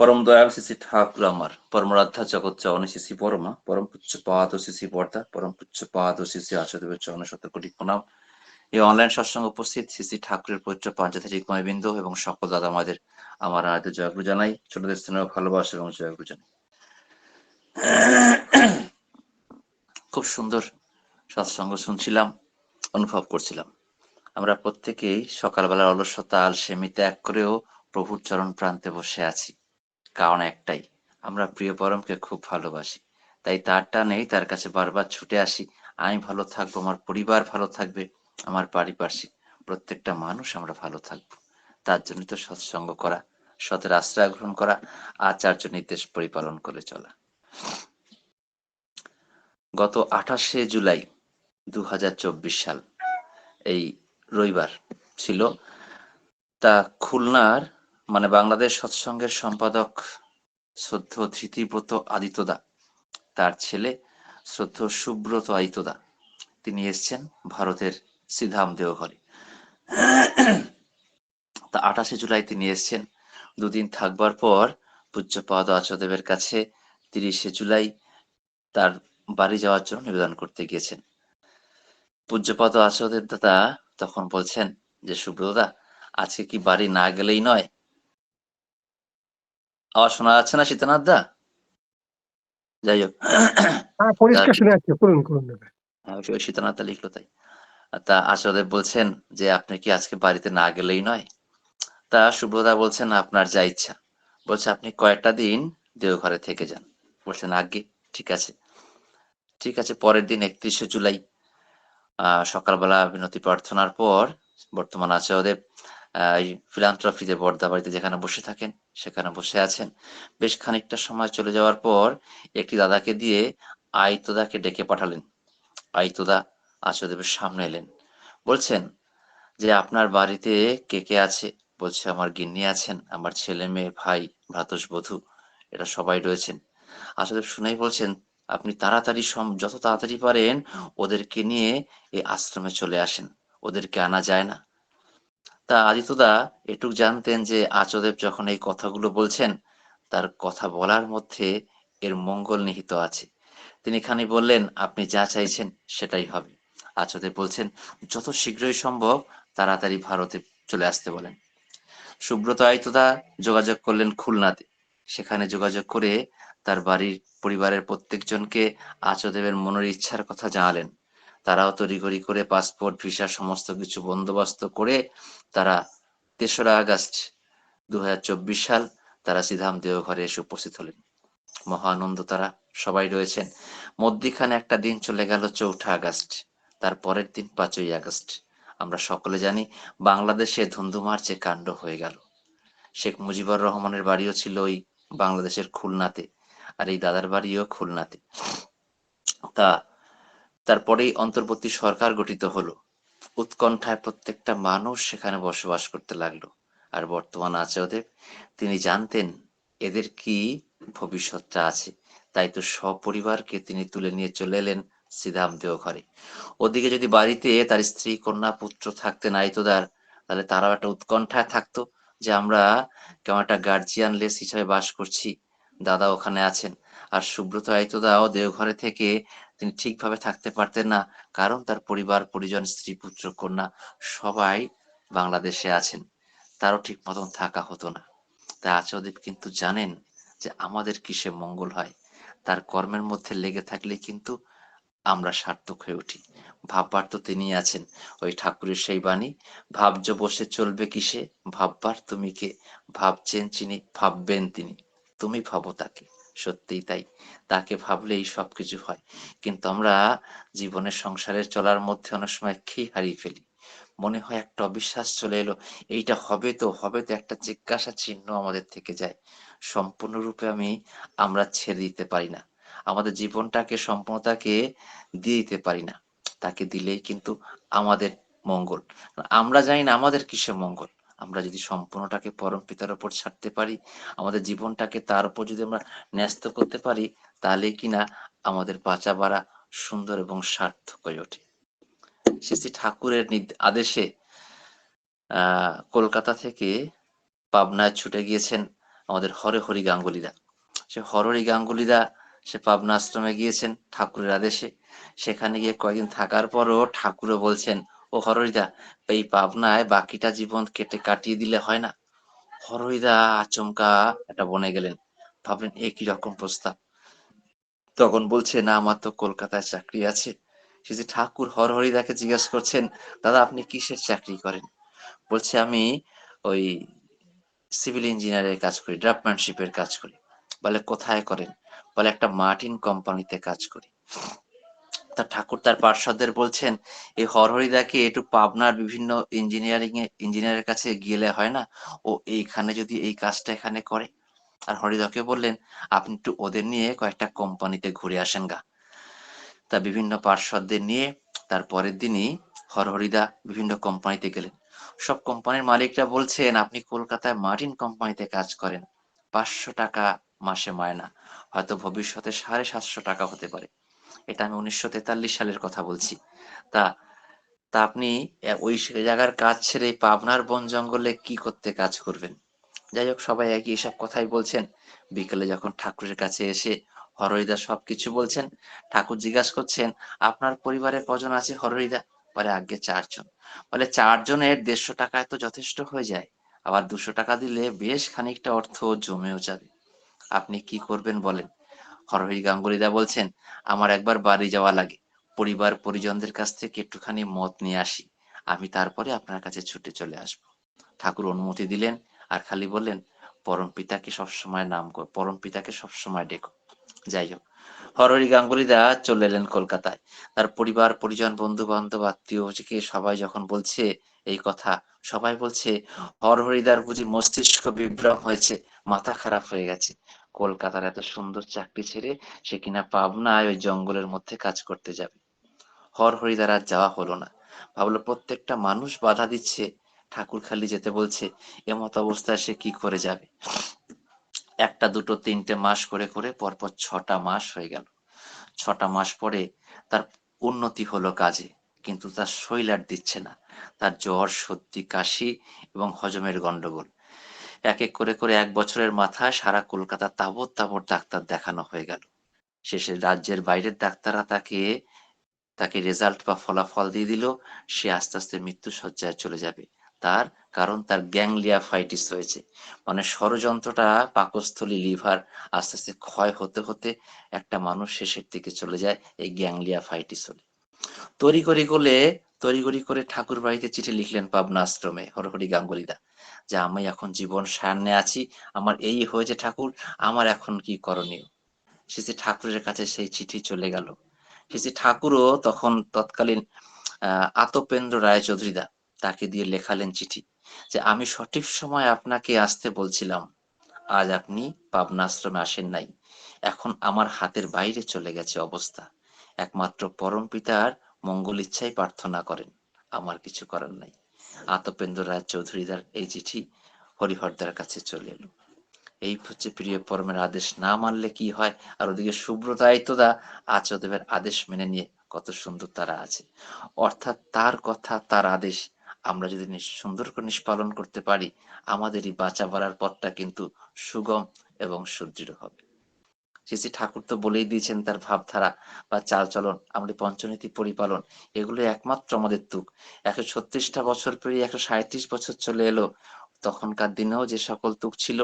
পরম দয়াল শ্রী ঠাকুর আমার পরমরাধ্যা জগৎ চরণে শ্রী পরমা পরম পুচ্ছ পাদ শ্রী বর্দা পরম পুচ্ছ পাদ শ্রী আচার্যদেবের চরণে শত কোটি প্রণাম এই অনলাইন সৎসঙ্গ উপস্থিত শ্রী ঠাকুরের পবিত্র পাঞ্চাধারী কময়বিন্দু এবং সকল দাদা আমাদের আমার আরাধ্য জয়গুরু জানাই ছোটদের স্থানীয় ভালোবাসা এবং জয়গুরু জানাই খুব সুন্দর সৎসঙ্গ শুনছিলাম অনুভব করছিলাম আমরা প্রত্যেকেই সকালবেলার অলসতা আলসেমি ত্যাগ করেও প্রভুর চরণ প্রান্তে বসে আছি কারণ একটাই, আমরা প্রিয় পরমকে খুব ভালোবাসি। তাই তার টানেই তার কাছে বারবার ছুটে আসি, আমি ভালো থাকব, আমার পরিবার ভালো থাকবে, আমার পারিপার্শ্বিক, প্রত্যেকটা মানুষ আমরা ভালো থাকব। তার জন্য তো সৎসঙ্গ করা, সতের আশ্রয় গ্রহণ করা, আচার্য নির্দেশ পরিপালন করে চলা। গত আঠাশে জুলাই দু হাজার চব্বিশ সাল, এই রবিবার ছিল, তা খুলনার মানে বাংলাদেশ সৎসঙ্গের সম্পাদক শ্রদ্ধ ধৃতিব্রত আদিত্যদা, তার ছেলে শ্রদ্ধ সুব্রত আদিত্যদা। তিনি এসছেন ভারতের সিধাম দেওঘরে তা আঠাশে জুলাই তিনি এসছেন। দুদিন থাকবার পর পূজ্যপাদ আচার্যদেবের কাছে তিরিশে জুলাই তার বাড়ি যাওয়ার জন্য নিবেদন করতে গিয়েছেন। পূজ্যপাদ আচার্যদেব দাদা তখন বলছেন যে, সুব্রতদা, আজকে কি বাড়ি না গেলেই নয়? আওয়াজ শোনা যাচ্ছে না শীতনাথ দা যাই হোক। হ্যাঁ পরিষ্কার শোনা যাচ্ছে করুন করুন। দাদা হ্যাঁ, শীতনাথ দা লিখলো তাই। তা আচার্যদেব বলছেন যে আপনি কি আজকে বাড়িতে না গেলেই নয়? তা সুব্রতা বলছেন আপনার যা ইচ্ছা। বলছে আপনি কয়েকটা দিন দেওঘরে থেকে যান। বলছেন আগে ঠিক আছে। ঠিক আছে পরের দিন একত্রিশে জুলাই। আহ সকালবেলা বিনতি প্রার্থনার পর বর্তমান আচার্যদেব এই ফিলান্থ্রফিতে বর্দা বাড়িতে যেখানে বসে থাকেন, সেখানে বসে আছেন। বেশ খানিকটা সময় চলে যাওয়ার পর একটি দাদাকে দিয়ে আইতদাকে ডেকে পাঠালেন। আইতদা আচার্যদেবের সামনে এলেন। বলছেন যে, আপনার বাড়িতে কে কে আছে? বলছে, আমার গিন্নি আছেন, আমার ছেলে মেয়ে, ভাই ভ্রাতস বধূ, এরা সবাই রয়েছেন। আচার্যদেব শুনেই বলছেন, আপনি তাড়াতাড়ি সম- যত তাড়াতাড়ি পারেন, ওদেরকে নিয়ে এই আশ্রমে চলে আসেন। ওদেরকে আনা যায় না। তা আদিত্যদা, এটুক জানতেন যে আচদেব যখন এই কথাগুলো বলছেন, তার কথা বলার মধ্যে এর মঙ্গল নিহিত আছে। তিনি খানি বললেন, আপনি যা চাইছেন সেটাই হবে। আচদেব বলছেন, যত শীঘ্রই সম্ভব তাড়াতাড়ি ভারতে চলে আসতে বলেন। সুব্রত আয়তদা যোগাযোগ করলেন খুলনাতে। সেখানে যোগাযোগ করে তার বাড়ির পরিবারের প্রত্যেকজনকে আচদেবের মনের ইচ্ছার কথা জানালেন। তারাও তড়িঘড়ি করে পাসপোর্ট ভিসা সমস্ত কিছু বন্দোবস্ত করে তারা তেসরা আগস্ট দুহাজার চব্বিশ সাল তারা সিধাম দেওঘরে এসে উপস্থিত হলেন। মহানন্দ তারা সবাই রয়েছেন। মধ্যিখানে একটা দিন চলে গেল চৌঠা আগস্ট, তার পরের দিন পাঁচই আগস্ট। আমরা সকলে জানি বাংলাদেশে ধুন্ধুমার যে কাণ্ড হয়ে গেল। শেখ মুজিবুর রহমানের বাড়িও ছিল ওই বাংলাদেশের খুলনাতে, আর এই দাদার বাড়িও খুলনাতে। তা তারপরেই অন্তর্বর্তী সরকার গঠিত হলো। উৎকণ্ঠায় প্রত্যেকটা মানুষ সেখানে বসবাস করতে লাগল। আর বর্তমান আচার্যদেব, তিনি জানতেন এদের কি ভবিষ্যৎটা আছে। তাই তো সপরিবারকে তিনি তুলে নিয়ে চলে এলেন সিধাম দেও ঘরে। ওদিকে যদি বাড়িতে তার স্ত্রী, কন্যা, পুত্র থাকতেন আইতদার তাহলে তারাও একটা উৎকণ্ঠায় থাকতো যে আমরা কেমন একটা গার্জিয়ান লেস হিসাবে বাস করছি। দাদা ওখানে আছেন। আর সুব্রত আইতদাও দেওঘরে থেকে তিনি ঠিকভাবে থাকতে পারতেন না, কারণ তার পরিবার, পরিজন, স্ত্রী, পুত্র, কন্যা সবাই বাংলাদেশে আছেন। তারও ঠিক মতন থাকা হতো না। তাই আচার্যদেব কিন্তু জানেন যে আমাদের কিসে মঙ্গল হয়। তার কর্মের মধ্যে লেগে থাকলে কিন্তু আমরা সার্থক হয়ে উঠি। ভাববার তো তিনি আছেন। ওই ঠাকুরের সেই বাণী ভাবজ বসে চলবে কিসে? ভাববার তুমি কে? ভাবছেন চিনি, ভাববেন তিনি। তুমি ভাবো তাকে। সত্যিই তাই। তাকে ভাবলেই সবকিছু হয়। কিন্তু আমরা জীবনের সংসারের চলার মধ্যে অনেক সময় খেয়ে হারিয়ে ফেলি। মনে হয় একটা অবিশ্বাস চলে এলো, এইটা হবে তো হবে তো একটা জিজ্ঞাসা চিহ্ন আমাদের থেকে যায়। সম্পূর্ণরূপে আমি, আমরা ছেড়ে দিতে পারি না। আমাদের জীবনটাকে, সম্পূর্ণতাকে দিয়ে দিতে পারি না। তাকে দিলেই কিন্তু আমাদের মঙ্গল। আমরা জানি না আমাদের কিসে মঙ্গল। আমরা যদি সম্পূর্ণটাকে পরম পিতার উপর ছাড়তে পারি, আমাদের জীবনটাকে তার উপর যদি আমরা ন্যস্ত করতে পারি তাহলে কিনা আমাদের বাঁচা বাড়া সুন্দর এবং সার্থক হয়ে ওঠে। শ্রী ঠাকুরের আদেশে কলকাতা থেকে পাবনায় ছুটে গিয়েছেন আমাদের হরে হরি গাঙ্গুলিরা। সে হরহরি গাঙ্গুলিরা, সে পাবনা আশ্রমে গিয়েছেন ঠাকুরের আদেশে। সেখানে গিয়ে কয়েকদিন থাকার পরও ঠাকুরও বলছেন ও হরহরিদা এই পাবনায় বাকিটা জীবন কেটে কাটিয়ে দিলে হয় না? হরহরিদা আচমকা একটা বনে গেলেন। ভাবলেন, এ কি রকম প্রস্তাব? তখন বলছে, না, আমার তো কলকাতায় চাকরি আছে। সে যে ঠাকুর হরহরিদাকে জিজ্ঞেস করছেন, দাদা, আপনি কিসের চাকরি করেন? বলছে, আমি ওই সিভিল ইঞ্জিনিয়ারের কাজ করি, ড্রাফটম্যানশিপের কাজ করি। বলে, কোথায় করেন? বলে, একটা মার্টিন কোম্পানিতে কাজ করি। তা ঠাকুর তার পার্শ্বদের বলছেন এই হরহরিদাকে একটু পাবনার বিভিন্ন ইঞ্জিনিয়ারিং এ ইঞ্জিনিয়ারের কাছে গেলে হয় না? ও এইখানে যদি এই কাজটা এখানে করে? আর হরিদাকে বললেন, আপনি একটু ওদের নিয়ে কয়েকটা কোম্পানিতে ঘুরে আসেন গা। তা বিভিন্ন পার্শ্বদের নিয়ে তার পরের দিনই হরহরিদা বিভিন্ন কোম্পানিতে গেলেন। সব কোম্পানির মালিকরা বলছেন, আপনি কলকাতায় মার্টিন কোম্পানিতে কাজ করেন। পাঁচশো টাকা মাসে মায়না। হয়তো ভবিষ্যতে সাড়ে সাতশো টাকা হতে পারে। এটা আমি উনিশশো তেতাল্লিশ সালের কথা বলছি। তা তা আপনি ওই জায়গার কাজ ছেড়ে পাবনার বন জঙ্গলে কি করতে কাজ করবেন? যাই হোক, সবাই একই এসব কথাই বলছেন। বিকেলে যখন ঠাকুরের কাছে এসে হরহরিদা সবকিছু বলছেন, ঠাকুর জিজ্ঞাসা করছেন, আপনার পরিবারে কজন আছে হরহরিদা? বলে, আগে চারজন। বলে, চারজনের দেড়শো টাকায় তো যথেষ্ট হয়ে যায়। আবার দুশো টাকা দিলে বেশ খানিকটা অর্থ জমেও যাবে। আপনি কি করবেন বলেন? হরহরি গাঙ্গুলিদা বলছেন, আমার একবার বাড়ি যাওয়া লাগে। পরিবার পরিজনদের কাছ থেকে একটুখানি মত নিয়ে আসি। আমি তারপরে আপনার কাছে ছুটে চলে আসব। ঠাকুর অনুমতি দিলেন আর খালি বললেন, পরম পিতাকে সবসময় নাম কর, পরম পিতাকে সবসময় ডেকো। যাই হোক হরহরি গাঙ্গুলিদা চলে এলেন কলকাতায়। তার পরিবার, পরিজন বন্ধু বান্ধব আত্মীয় সবাই যখন বলছে এই কথা, সবাই বলছে, হরহরিদার বুঝি মস্তিষ্ক বিভ্রম হয়েছে, মাথা খারাপ হয়ে গেছে। কলকাতার এত সুন্দর চাকরি ছেড়ে সে কিনা পাবনায় ওই জঙ্গলের মধ্যে কাজ করতে যাবে। হরহরিদার আর যাওয়া হলো না। ভাবলো প্রত্যেকটা মানুষ বাধা দিচ্ছে, ঠাকুর খালি যেতে বলছে, এমত অবস্থায় সে কি করে যাবে? একটা, দুটো, তিনটে মাস করে করে পরপর ছটা মাস হয়ে গেল। ছটা মাস পরে তার উন্নতি হলো কাজে, কিন্তু তার শৈলার দিচ্ছে না। তার জ্বর, সর্দি, কাশি এবং হজমের গন্ডগোল। এক এক করে করে এক বছরের মাথায় সারা কলকাতা তাবৎ তাবৎ ডাক্তার দেখানো হয়ে গেল। শেষে রাজ্যের বাইরের ডাক্তাররা তাকে তাকে রেজাল্ট বা ফলাফল দিয়ে দিল। সে আস্তে আস্তে মৃত্যু সজ্জায় চলে যাবে। তার কারণ তার গ্যাংলিয়া ফাইটিস হয়েছে। মানে ষড়যন্ত্রটা পাকস্থলী লিভার আস্তে আস্তে ক্ষয় হতে হতে একটা মানুষ শেষের দিকে চলে যায় এই গ্যাংলিয়া ফাইটিস হলে। তড়িঘড়ি করলে, তড়িঘড়ি করে ঠাকুর বাড়িতে চিঠি লিখলেন পাবনা আশ্রমে, হরহরি গাঙ্গুলিদা। যে আমি এখন জীবন সামনে আছি, আমার এই হয়েছে ঠাকুর, আমার এখন কি করণীয়? সে ঠাকুরের কাছে সেই চিঠি চলে গেল। সে ঠাকুরও তখন তৎকালীন আতপেন্দ্র রায় চৌধুরীদা তাকে দিয়ে লেখালেন চিঠি যে, আমি সঠিক সময় আপনাকে আসতে বলছিলাম, আজ আপনি পাবনা আশ্রমে আসেন নাই। এখন আমার হাতের বাইরে চলে গেছে অবস্থা। একমাত্র পরম পিতার মঙ্গল ইচ্ছাই প্রার্থনা করেন, আমার কিছু করার নাই। আতপেন্দ্র রায় চৌধুরীদার এই চিঠি হরিহরদার কাছে চলে এলো। এই হচ্ছে প্রিয় পরমের আদেশ, না মানলে কি হয়? আর ওদিকে সুব্রতায়িতদা আচদেবের আদেশ মেনে নিয়ে কত সুন্দর তারা আছে। অর্থাৎ তার কথা, তার আদেশ আমরা যদি সুন্দর করে নিষ্পালন করতে পারি, আমাদেরই বাঁচা পথটা কিন্তু সুগম এবং সুদৃঢ় হবে। শ্রী ঠাকুর তো বলেই দিয়েছেন তার ভাবধারা বা চালচলন আমাদের পঞ্চনীতি পরিপালন এগুলো একমাত্র আমাদের তুক। একশো ছত্রিশটা বছর পেরিয়ে একশো সাঁত্রিশ বছর চলে এলো। তখনকার দিনেও যে সকল তুক ছিল,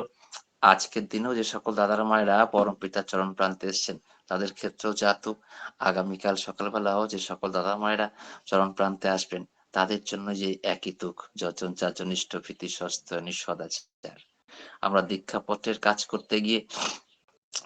আজকের দিনেও যে সকল দাদার মায়েরা পরম পিতার চরণ প্রান্তে এসছেন, তাদের ক্ষেত্রেও যা তুক। আগামীকাল সকালবেলাও যে সকল দাদা মায়েরা চরণ প্রান্তে আসবেন, তাদের জন্য যে একই তুক যজন ইষ্ট ভীতি স্বস্থ নিঃসদাচার আমরা দীক্ষাপত্রের কাজ করতে গিয়ে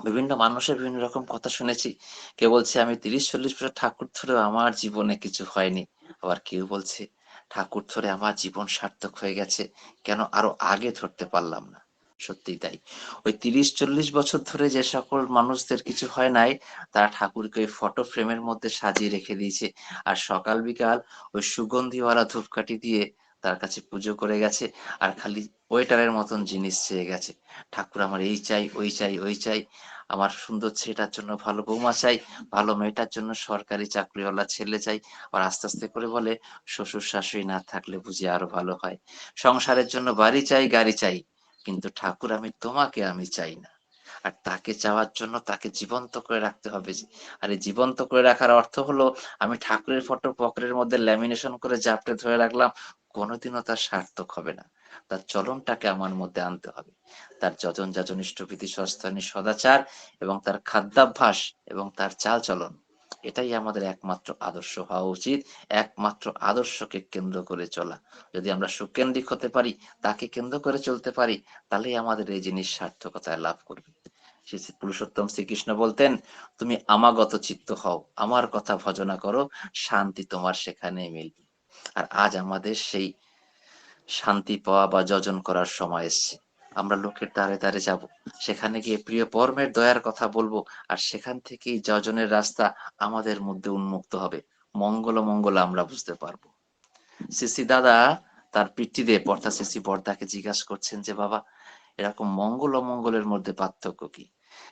বিভিন্ন মানুষের বিভিন্ন রকম কথা শুনেছি। কেউ বলছে, আমি তিরিশ, চল্লিশ বছর ঠাকুর ধরে আমার জীবনে কিছু হয়নি। আবার কেউ বলছে, ঠাকুর ধরে আমার জীবন সার্থক হয়ে গেছে, কেন আরও আগে ধরতে পারলাম না? সত্যি তাই। ওই তিরিশ, চল্লিশ বছর ধরে যে সকল মানুষদের কিছু হয় নাই, তারা ঠাকুরকে ওই ফটো ফ্রেমের মধ্যে সাজিয়ে রেখে দিয়েছে। আর সকাল বিকাল ওই সুগন্ধিওয়ালা ধূপকাঠি দিয়ে তার কাছে পুজো করে গেছে। আর খালি ওয়েটারের মতন জিনিস চেয়ে গেছে। ঠাকুর আমার এই চাই, ওই চাই ওই চাই। আমার সুন্দর ছেলেটার জন্য ভালো বৌমা চাই, ভালো মেয়েটার জন্য সরকারি চাকরিওয়ালা ছেলে চাই। আর আস্তে আস্তে করে বলে, শ্বশুর শাশুড়ি না থাকলে বুঝি আরও ভালো হয়। সংসারের জন্য বাড়ি চাই, গাড়ি চাই। কিন্তু ঠাকুর আমি তোমাকে আমি চাই না। আর তাকে চাওয়ার জন্য তাকে জীবন্ত করে রাখতে হবে। আর এই জীবন্ত করে রাখার অর্থ হলো, আমি ঠাকুরের ফটো পকেটের মধ্যে ল্যামিনেশন করে জাপটে ধরে রাখলাম। কোনোদিনও তার সার্থক হবে না। তার চলনটাকে আমার মধ্যে আনতে হবে। তার যজন যাজন ইষ্টভীতি সস্তানি, সদাচার এবং তার খাদ্যাভ্যাস এবং তার চাল চলন এটাই আমাদের একমাত্র আদর্শ হওয়া উচিত, একমাত্র আদর্শকে কেন্দ্র করে চলা। যদি আমরা সুকেন্দ্রিক হতে পারি, তাকে কেন্দ্র করে চলতে পারি, তাহলেই আমাদের এই জিনিস সার্থকতায় লাভ করবে। শ্রী পুরুষোত্তম শ্রীকৃষ্ণ বলতেন, তুমি আমাগত চিত্ত হও, আমার কথা ভজনা করো, শান্তি তোমার সেখানে মিলবে। আর আজ আমাদের সেই শান্তি পাওয়া বা যজন করার সময় এসছে। আমরা লোকের দ্বারে দ্বারে যাব। সেখানে গিয়ে প্রিয় পরমের দয়ার কথা বলব আর সেখান থেকেই যজনের রাস্তা আমাদের মধ্যে উন্মুক্ত হবে। মঙ্গল মঙ্গল আমরা বুঝতে পারব। সিসি দাদা, তার পিতৃদেব অর্থাৎ সিসি বর্দাকে জিজ্ঞাসা করছেন যে, বাবা, এরকম মঙ্গল অমঙ্গলের মধ্যে পার্থক্য কি?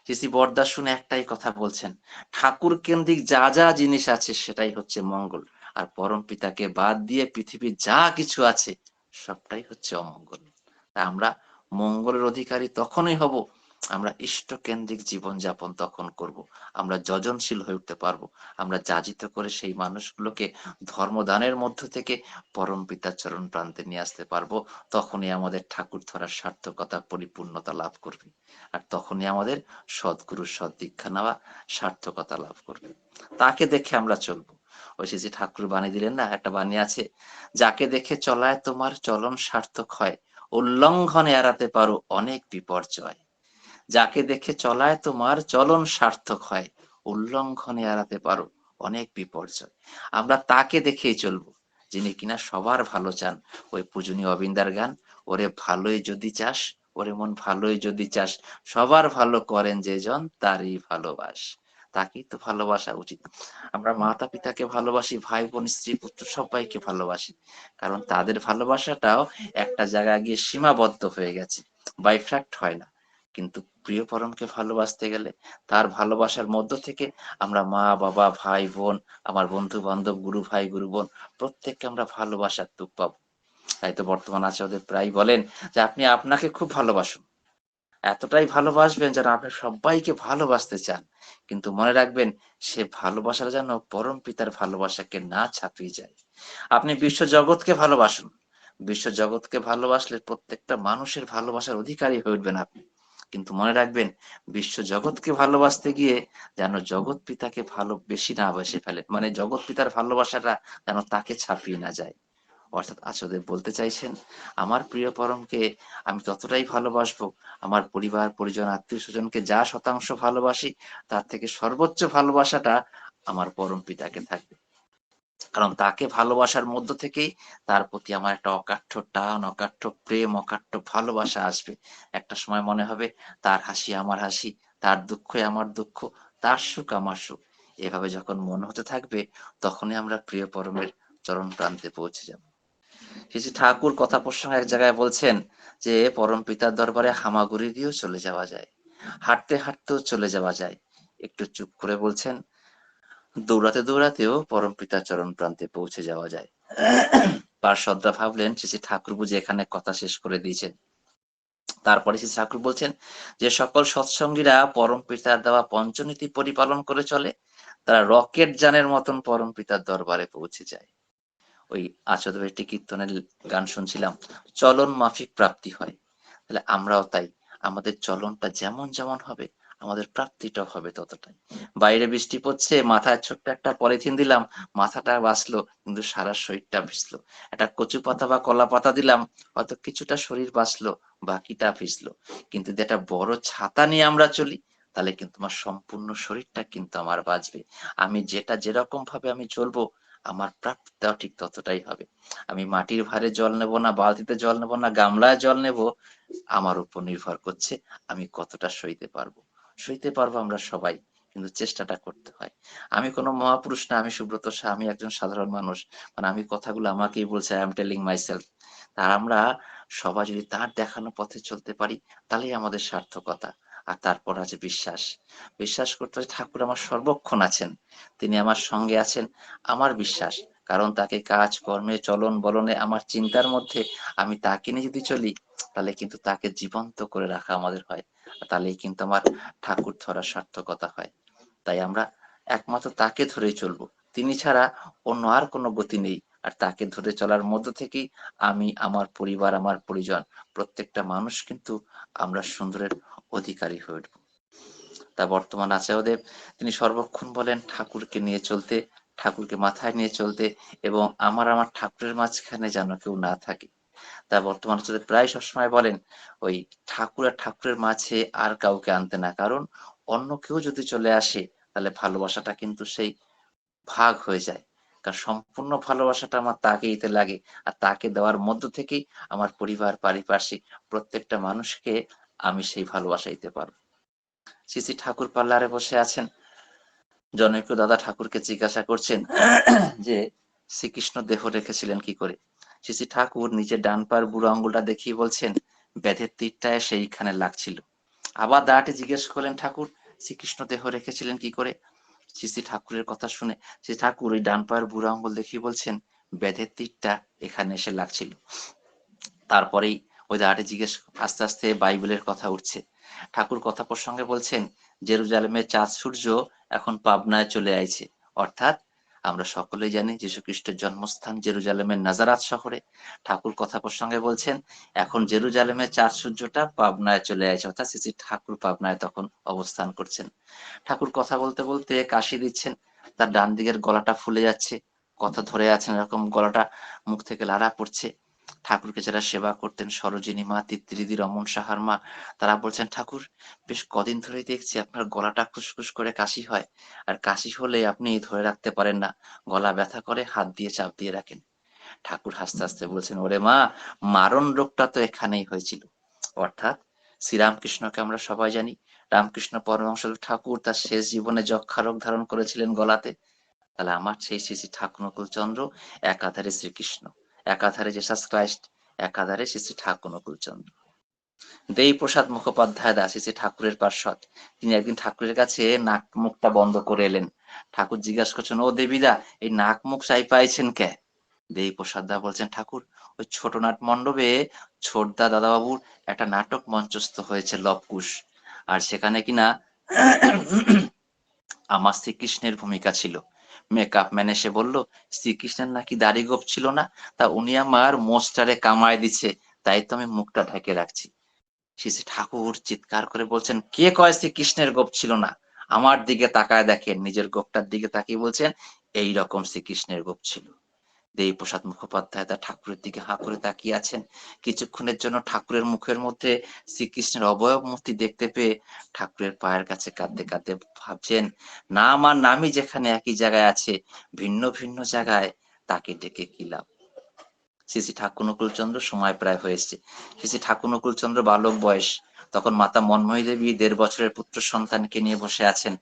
সিসি বর্দা শুনে একটাই কথা বলছেন, ঠাকুর কেন্দ্রিক যা যা জিনিস আছে সেটাই হচ্ছে মঙ্গল। আর পরম পিতাকে বাদ দিয়ে পৃথিবীর যা কিছু আছে সবটাই হচ্ছে অমঙ্গল। তা আমরা মঙ্গলের অধিকারী তখনই হব, আমরা ইষ্ট কেন্দ্রিক জীবন যাপন তখন করব। আমরা যজনশীল হয়ে উঠতে পারব। আমরা যাজিত করে সেই মানুষগুলোকে ধর্মদানের মধ্য থেকে পরম পিতার চরণ প্রান্তে নিয়ে আসতে পারব, তখনই আমাদের ঠাকুর ধরার সার্থকতা, পরিপূর্ণতা লাভ করবে। আর তখনই আমাদের সদ্গুরু সৎ দীক্ষা নেওয়া সার্থকতা লাভ করবে। তাকে দেখে আমরা চলবো। ওই যে ঠাকুর বাণী দিলেন না, একটা বাণী আছে। যাকে দেখে চলায় তোমার চলন সার্থক হয়, উল্লঙ্ঘনে এড়াতে পারো অনেক বিপর্যয়। যাকে দেখে চলায় তোমার চলন সার্থক হয়, উল্লঙ্ঘনে এড়াতে পারো অনেক বিপর্যয়। আমরা তাকে দেখেই চলবো, যিনি কিনা সবার ভালো চান। ওই পূজনীয় অবিন্দার গান, ওরে ভালোই যদি চাস, ওরে মন ভালোই যদি চাস, সবার ভালো করেন যে জন, তারই ভালোবাস। তাকেই তো ভালোবাসা উচিত। আমরা মাতা পিতাকে ভালোবাসি ভাই বোন স্ত্রী পুত্র সবাইকে ভালোবাসি। কারণ তাদের ভালোবাসাটাও একটা জায়গায় গিয়ে সীমাবদ্ধ হয়ে গেছে বাইফ্র্যাক্ট হয় না। কিন্তু প্রিয় পরমকে ভালোবাসতে গেলে তার ভালোবাসার মধ্য থেকে আমরা মা, বাবা ভাই বোন আমার বন্ধু বান্ধব গুরু ভাই, গুরু বোন, প্রত্যেককে আমরা ভালোবাসার তুক পাবো। তাই তো বর্তমান আচার্যদের প্রায় বলেন যে, আপনি আপনাকে খুব ভালোবাসুন। এতটাই ভালোবাসবেন যেন আপনি সবাইকে ভালোবাসতে চান। কিন্তু মনে রাখবেন, সে ভালোবাসার যেন পরম পিতার ভালোবাসাকে না ছাপিয়ে যায়। আপনি বিশ্ব জগৎকে ভালোবাসুন। বিশ্ব জগৎকে ভালোবাসলে প্রত্যেকটা মানুষের ভালোবাসার অধিকারী হয়ে উঠবেন আপনি। কিন্তু মনে রাখবেন, বিশ্ব জগৎকে ভালোবাসতে গিয়ে যেন জগৎ পিতাকে ভালো বেশি না বেসে ফেলে। মানে জগৎ পিতার ভালোবাসাটা যেন তাকে ছাপিয়ে না যায়। অর্থাৎ আচার্যদেব বলতে চাইছেন, আমার প্রিয় পরমকে আমি ততটাই ভালোবাসবো। আমার পরিবার, পরিজন, আত্মীয় স্বজনকে যা শতাংশ ভালোবাসি, তার থেকে সর্বোচ্চ ভালোবাসাটা আমার পরম পিতাকে থাকবে। কারণ তাকে ভালোবাসার মধ্য থেকেই তার প্রতি আমার একটা অকাঠ্য টান, অকাঠ্য প্রেম, অকাঠ্য ভালোবাসা আসবে। একটা সময় মনে হবে, তার হাসি আমার হাসি, তার দুঃখই আমার দুঃখ, তার সুখ আমার সুখ। এভাবে যখন মন হতে থাকবে, তখনই আমরা প্রিয় পরমের চরণ প্রান্তে পৌঁছে যাব। শ্রী ঠাকুর কথা প্রসঙ্গে এক জায়গায় বলছেন যে, পরম পিতার দরবারে হামাগুড়ি দিয়েও চলে যাওয়া যায়। হাঁটতে হাঁটতেও চলে যাওয়া যায়। একটু চুপ করে বলছেন, দৌড়াতে দৌড়াতেও পরম পিতার চরণ প্রান্তে পৌঁছে যাওয়া যায়। পার্শ্বদরা ভাবলেন, শ্রী ঠাকুর বুঝে এখানে কথা শেষ করে দিয়েছেন। তারপরে শ্রী ঠাকুর বলছেন যে, সকল সৎসঙ্গীরা পরম পিতার দেওয়া পঞ্চনীতি পরিপালন করে চলে, তারা রকেট যানের মতন পরম পিতার দরবারে পৌঁছে যায়। ওই আচরণ একটি কীর্তনের গান শুনছিলাম। চলন মাফিক প্রাপ্তি হয়। তাহলে আমরাও তাই। আমাদের চলনটা যেমন যেমন হবে, আমাদের প্রাপ্তিটা হবে ততটাই। বাইরে বৃষ্টি পড়ছে, মাথায় ছোট্ট একটা পলিথিন দিলাম, মাথাটা বাঁচলো, কিন্তু সারা শরীরটা ভিজলো। একটা কচু পাতা বা কলা পাতা দিলাম, হয়তো কিছুটা শরীর বাঁচলো, বাকিটা ভিজলো। কিন্তু একটা বড় ছাতা নিয়ে আমরা চলি, তাহলে কিন্তু আমার সম্পূর্ণ শরীরটা কিন্তু আমার বাঁচবে। আমি যেটা যেরকম ভাবে আমি চলবো আমার প্রাপ্তিটাও ঠিক ততটাই হবে। আমি মাটির ভারে জল নেব না, বালতিতে জল নেব না, গামলায় জল নেব, আমার উপর নির্ভর করছে আমি কতটা সইতে পারব। সইতে পারব আমরা সবাই, কিন্তু চেষ্টাটা করতে হয়। আমি কোনো মহাপুরুষ না, আমি সুব্রত শাহ, আমি একজন সাধারণ মানুষ। মানে আমি কথাগুলো আমাকেই বলছে আই এম টেলিং মাইসেলফ আর আমরা সবাই যদি তার দেখানো পথে চলতে পারি, তাহলেই আমাদের সার্থকতা। আর তারপর আছে বিশ্বাস। বিশ্বাস করতে ঠাকুর আমার সর্বক্ষণ আছেন। তিনি আমার সঙ্গে আছেন, আমার বিশ্বাস। কারণ তাকে কাজ, কর্মে, চলন, বলনে, আমার চিন্তার মধ্যে আমি তাকে নিয়ে যদি চলি, তাহলে কিন্তু তাকে জীবন্ত করে রাখা আমাদের হয়। তাহলেই কিন্তু আমার ঠাকুর ধরার সার্থকতা হয়। তাই আমরা একমাত্র তাকে ধরেই চলবো। তিনি ছাড়া অন্য আর কোনো গতি নেই। আর তাকে ধরে চলার মধ্য থেকেই আমি, আমার পরিবার, আমার পরিজন, প্রত্যেকটা মানুষ কিন্তু আমরা সুন্দরের অধিকারী হয়ে উঠবো। তা বর্তমান আচার্যদেব তিনি সর্বক্ষণ বলেন, ঠাকুরকে নিয়ে চলতে, ঠাকুরকে মাথায় নিয়ে চলতে এবং আমার আমার ঠাকুরের মাঝখানে যেন কেউ না থাকে। তা বর্তমান আচার্যদেব প্রায় সবসময় বলেন, ওই ঠাকুর আর ঠাকুরের মাঝে আর কাউকে আনতে না। কারণ অন্য কেউ যদি চলে আসে, তাহলে ভালোবাসাটা কিন্তু সেই ভাগ হয়ে যায়। কারণ সম্পূর্ণ ভালোবাসাটা আমার তাকে দিতে লাগে। আর তাকে দেওয়ার মধ্য থেকেই আমার পরিবার, পারিপার্শ্বিক প্রত্যেকটা মানুষকে আমি সেই ভালোবাসা দিতে পারব। শ্রী ঠাকুর পার্লারে বসে আছেন। জনৈক দাদা ঠাকুরকে জিজ্ঞাসা করছেন যে, শ্রীকৃষ্ণ দেহ রেখেছিলেন কি করে? শ্রী ঠাকুর নিজের ডান পার বুড়ো আঙ্গুলটা দেখিয়ে বলছেন ব্যাধের তীরটা সেইখানে লাগছিল। আবার দাঁড়াটে জিজ্ঞেস করলেন ঠাকুর, শ্রীকৃষ্ণ দেহ রেখেছিলেন কি করে? শ্রী ঠাকুরের কথা শুনে শ্রী ঠাকুর ওই ডান পায়ের বুড়ো আঙ্গুল দেখিয়ে বলছেন ব্যাধের তীরটা এখানে এসে লাগছিল। তারপরেই ওই দাঁড়াটে জিজ্ঞেস আস্তে আস্তে বাইবেলের কথা উঠছে। ঠাকুর কথা প্রসঙ্গে বলছেন, জেরুজালেমের চাঁদ সূর্য এখন পাবনায় চলে আইছে। অর্থাৎ আমরা সকলেই জানি যীশু খ্রিস্টের জন্মস্থান জেরুজালেমের নাজারাত শহরে। ঠাকুর কথা প্রসঙ্গে বলছেন, এখন জেরুজালেমের চাঁদ সূর্যটা পাবনায় চলে আইছে। অর্থাৎ শ্রী ঠাকুর পাবনায় তখন অবস্থান করছেন। ঠাকুর কথা বলতে বলতে কাশি দিচ্ছেন। তার ডান দিকের গলাটা ফুলে যাচ্ছে। কথা ধরে আছেন এরকম গলাটা মুখ থেকে লাড়া পড়ছে। ঠাকুরকে যারা সেবা করতেন, সরোজিনী মা, তিত্রিদি, রমন সাহার মা, তারা বলছেন, ঠাকুর, বেশ কদিন ধরেই দেখছি আপনার গলাটা খুসখুস করে কাশি হয়। আর কাশি হলে আপনি ধরে রাখতে পারেন না। গলা ব্যথা করে হাত দিয়ে চাপ দিয়ে রাখেন। ঠাকুর হাসতে হাসতে বলছেন, ওরে মা, মারণ রোগটা তো এখানেই হয়েছিল। অর্থাৎ শ্রীরামকৃষ্ণকে আমরা সবাই জানি। রামকৃষ্ণ পরমহংস ঠাকুর তার শেষ জীবনে যক্ষা রোগ ধারণ করেছিলেন গলাতে। তাহলে আমার সেই শ্রী শ্রী ঠাকুর নকুল চন্দ্র একাধারে শ্রীকৃষ্ণ। একাধারে জেসাস ক্রাইস্ট একাধারে শ্রী শ্রী ঠাকুর নকুল চন্দ্র দেই প্রসাদ মুখোপাধ্যায় দাস, শ্রী ঠাকুরের পার্শ্বদ। তিনি একদিন ঠাকুরের কাছে নাক মুখটা বন্ধ করে এলেন। ঠাকুর জিজ্ঞাসা করছেন, ও দেবীদা, এই নাক মুখ চাই পাইছেন কে? দেই প্রসাদ দা বলছেন, ঠাকুর, ওই ছোট নাট মণ্ডপে ছোটদা দাদাবাবুর একটা নাটক মঞ্চস্থ হয়েছে, লবকুশ। আর সেখানে কিনা আমার শ্রীকৃষ্ণের ভূমিকা ছিল। মেকআপ ম্যান এসে বলল, শ্রীকৃষ্ণের নাকি দাড়ি গোপ ছিল না? তা উনি আমার মোস্টারে কামায় দিছে তাই তো আমি মুখটা ঢেকে রাখছি। শ্রী ঠাকুর চিৎকার করে বলছেন, কে কয় শ্রীকৃষ্ণের গোপ ছিল না? আমার দিকে তাকায় দেখেন, নিজের গোপটার দিকে তাকিয়ে বলছেন, এই রকম শ্রীকৃষ্ণের গোপ ছিল। দেবী প্রসাদ মুখোপাধ্যায় তার ঠাকুরের দিকে হাঁ করে তাকিয়ে আছেন। কিছুক্ষণের জন্য ঠাকুরের মুখের মধ্যে শ্রীকৃষ্ণের অবয়ব মূর্তি দেখতে পেয়ে ঠাকুরের পায়ের কাছে কাঁদতে কাঁদতে ভাবছেন নাম আর নামই যেখানে একই জায়গায় আছে, ভিন্ন ভিন্ন জায়গায় তাকে ডেকে কি লাভ? শ্রী শ্রী ঠাকুর চন্দ্র সময় প্রায় হয়েছে শ্রী শ্রী ঠাকুর চন্দ্র বালক বয়স, তখন মাতা মনময়ী দেবী দেড় বছরের পুত্র সন্তানকে নিয়ে বসে আছেন।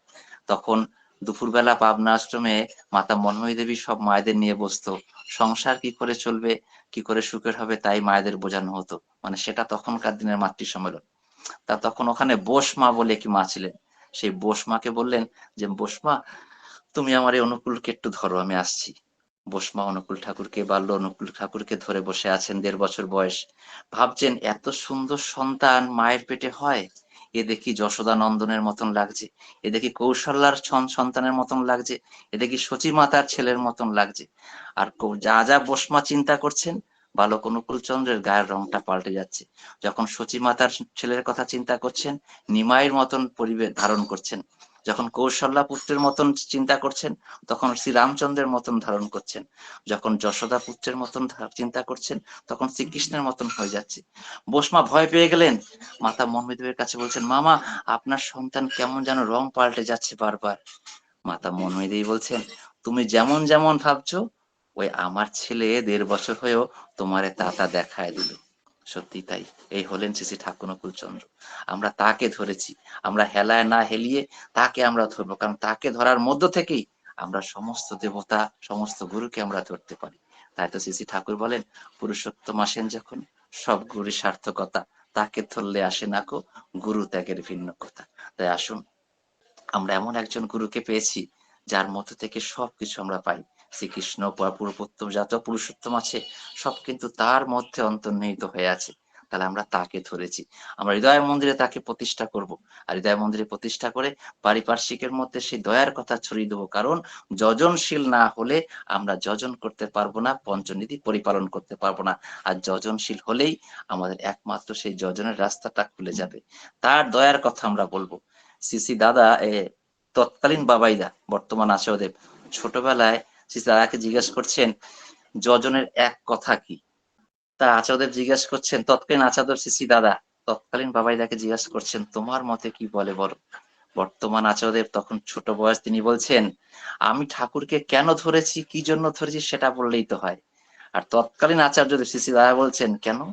তখন দুপুরবেলা পাবনা আশ্রমে মাতা মনময়ী দেবী সব মায়েদের নিয়ে বসতো। সংসার কি করে চলবে, কি করে সুখের হবে তাই মায়েদের বোঝানো হতো। মানে সেটা তখনকার দিনের মাতৃ সম্মেলন তা তখন ওখানে বোস মা বলে কি মা ছিলেন। সেই বোস মাকে বললেন যে, বোস মা, তুমি আমার এই অনুকূলকে একটু ধরো, আমি আসছি। বোসমা অনুকূল ঠাকুরকে বাল্য অনুকূল ঠাকুরকে ধরে বসে আছেন দেড় বছর বয়স। ভাবছেন, এত সুন্দর সন্তান মায়ের পেটে হয় এ দেখি যশোদা নন্দনের মতন লাগছে, এ দেখি কৌশল্যার সন্তানের মতন লাগছে, এ দেখি সচী মাতার ছেলের মতন লাগছে। আর যা যা বসমা চিন্তা করছেন, বালক অনুকূল চন্দ্রের গায়ের রংটা পাল্টে যাচ্ছে। যখন সচী মাতার ছেলের কথা চিন্তা করছেন, নিমাইয়ের মতন পরিবেশ ধারণ করছেন যখন কৌশল্যা পুত্রের মতন চিন্তা করছেন, তখন শ্রী রামচন্দ্রের মতন ধারণ করছেন। যখন যশোদা পুত্রের মতন চিন্তা করছেন, তখন শ্রীকৃষ্ণের মতন হয়ে যাচ্ছে। বসমা ভয় পেয়ে গেলেন। মাতা মনমিদেবের কাছে বলছেন, মামা, আপনার সন্তান কেমন যেন রং পাল্টে যাচ্ছে বারবার। মাতা মনমিদেবী বলছেন, তুমি যেমন যেমন ভাবছ, ওই আমার ছেলে দেড় বছর হয়েও তোমারে তাতা দেখায় দিল। সত্যি তাই। এই হলেন শ্রী ঠাকুর চন্দ্র। আমরা তাকে ধরেছি। আমরা হেলায় না হেলিয়ে তাকে আমরা ধরবো। কারণ তাকে ধরার মধ্য থেকেই আমরা সমস্ত দেবতা, সমস্ত গুরুকে আমরা ধরতে পারি। তাই তো শ্রী ঠাকুর বলেন, পুরুষোত্তম আসেন যখন, সব গুরুর সার্থকতা তাকে ধরলে আসে না কো, গুরু ত্যাগের ভিন্ন কথা। তাই আসুন, আমরা এমন একজন গুরুকে পেয়েছি, যার মধ্য থেকে সবকিছু আমরা পাই। শ্রীকৃষ্ণ পুরুষোত্তম যত পুরুষোত্তম আছে, সব কিন্তু তার মধ্যে অন্তর্নিহিত হয়ে আছে। তাহলে আমরা তাকে ধরেছি। আমরা হৃদয় মন্দিরে তাকে প্রতিষ্ঠা করব। আর হৃদয় মন্দিরে প্রতিষ্ঠা করে পারিপার্শ্বিকের মধ্যে সেই দয়ার কথা ছড়িয়ে দেবো। কারণ যজনশীল না হলে আমরা যজন করতে পারব না পঞ্চনীতি পরিপালন করতে পারব না। আর যজনশীল হলেই আমাদের একমাত্র সেই যজনের রাস্তাটা খুলে যাবে। তার দয়ার কথা আমরা বলব। সিসি দাদা, এ তৎকালীন বাবাইদা, বর্তমান আচার্যদেব ছোটবেলায় দাদাকে জিজ্ঞেস করছেন, যজনের এক কথা কি? তা আচার্যদেব জিজ্ঞেস করছেন, তৎকালীন আচার্য সিসি দাদা, তৎকালীন বাবাইদাকে জিজ্ঞেস করছেন, তোমার মতে কি বলে বলো? বর্তমান আচার্যদেব তখন ছোট বয়স তিনি বলছেন, আমি ঠাকুরকে কেন ধরেছি, কি জন্য ধরেছি সেটা বললেই তো হয়। আর তৎকালীন আচার্যদেব শ্রী দাদা বলছেন, কেন?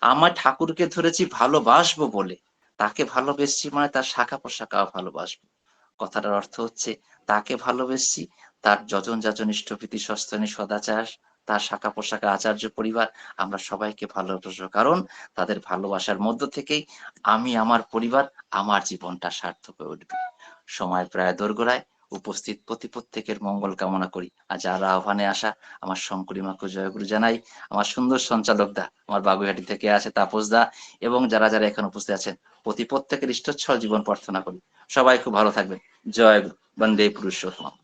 আমার ঠাকুরকে ধরেছি ভালোবাসবো বলে। তাকে ভালোবেসছি মানে তার শাখা পোশাকাও ভালোবাসবো। কথাটার অর্থ হচ্ছে, তাকে ভালোবেসছি তার যজন যাজন ইষ্টভীতি সস্তনী সদাচার, তার শাখা পোশাকা আচার্য পরিবার, আমরা সবাইকে ভালোবাসবো কারণ তাদের ভালোবাসার মধ্য থেকেই আমি আমার পরিবার আমার জীবনটা সার্থক হয়ে উঠবে। সময় প্রায় দোরগোড়ায়, উপস্থিত প্রতি প্রত্যেকের মঙ্গল কামনা করি। আর যারা আহ্বানে আসা আমার শঙ্করী মাকে জয়গুরু জানাই, আমার সুন্দর সঞ্চালক দা, আমার বাগুইহাটি থেকে আছে তাপস দা, এবং যারা যারা এখানে উপস্থিত আছেন, প্রতি প্রত্যেকের ইষ্টচ্ছল জীবন প্রার্থনা করি। সবাই খুব ভালো থাকবেন। জয় বন্দে পুরুষোত্তম।